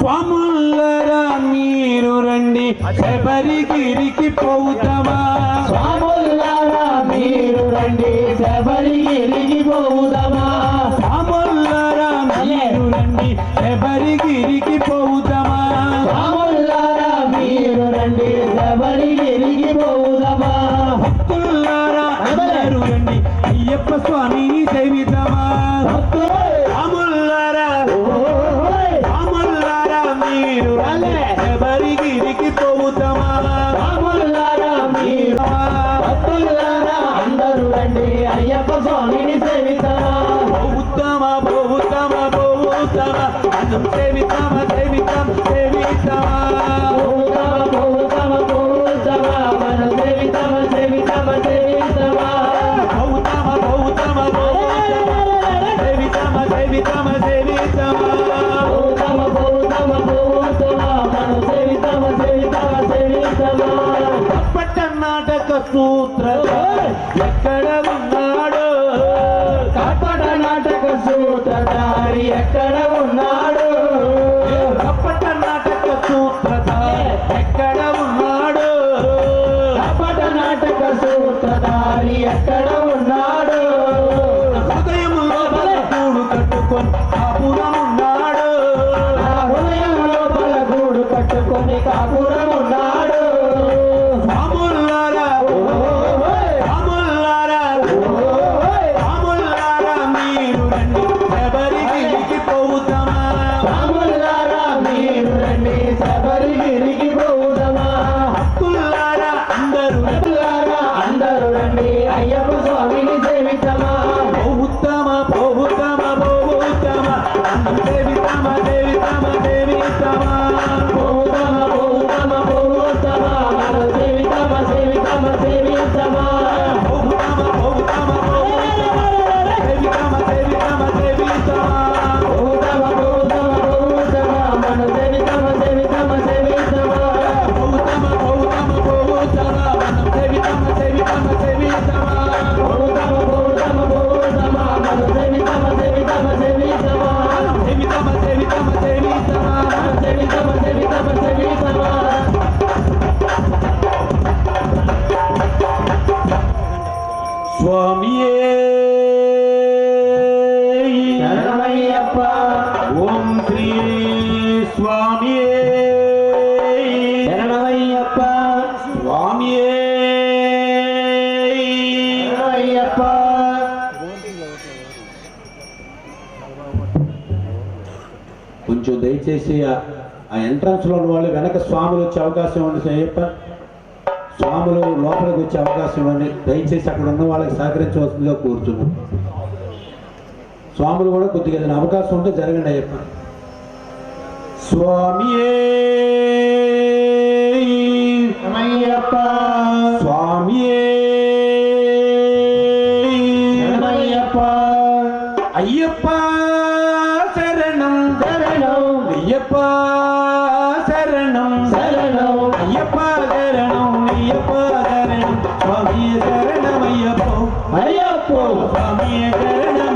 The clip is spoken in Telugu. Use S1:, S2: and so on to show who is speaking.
S1: స్వాముల్లరా మీరు రండి. శబరిగిరికి పోతామా
S2: స్వాములారా మీరు రండి. శబరిగిరికి పోవుదమా
S1: స్వాముల్లరా మీరు రండి. శబరిగిరికి భక్తులారా అందరూ రండి. అయ్యప్ప స్వామిని సేవితమా ఉత్తమ ఉత్తమ ఉత్తమ మనం సేవితమ సూత్రధారి ఎక్కడ ఉన్నాడు?
S2: కపట నాటక సూత్రధారి ఎక్కడ ఉన్నాడు?
S1: పట్టనాటక సూత్రధారి ఎక్కడ ఉన్నాడు?
S2: కపట నాటక సూత్రధారి ఎక్కడ ఉన్నాడు?
S1: హృదయములో బలకూడు కట్టుకొని మీరు రండి పోతామా
S2: శరణమయ్యప్ప.
S1: ఓం శ్రీ స్వామియే.
S2: శరణమయ్యప్ప.
S1: స్వామియే.
S2: శరణమయ్యప్ప.
S1: కొంచెం దయచేసి ఆ- ఎంట్రన్స్లో ఉన్న వాళ్ళు వెనక స్వాములు వచ్చే అవకాశం ఇవ్వండి అయ్యప్ప స్వాములు లోపలికి వచ్చే అవకాశం ఇవ్వండి. దయచేసి అక్కడ ఉన్న వాళ్ళకి సహకరించవలసిందిగా కోరుతున్నాం. స్వాములు కూడా కొద్దిగా ఏదైనా అవకాశం ఉంటే జరగండి అయ్యప్ప. స్వామియే.
S2: శరణమయ్యప్ప
S1: అయ్యప్ప శరణం. శరణం. అయ్యప్ప శరణం స్వామి శరణమయ్యప్ప
S2: అయ్యప్ప
S1: స్వామి శరణం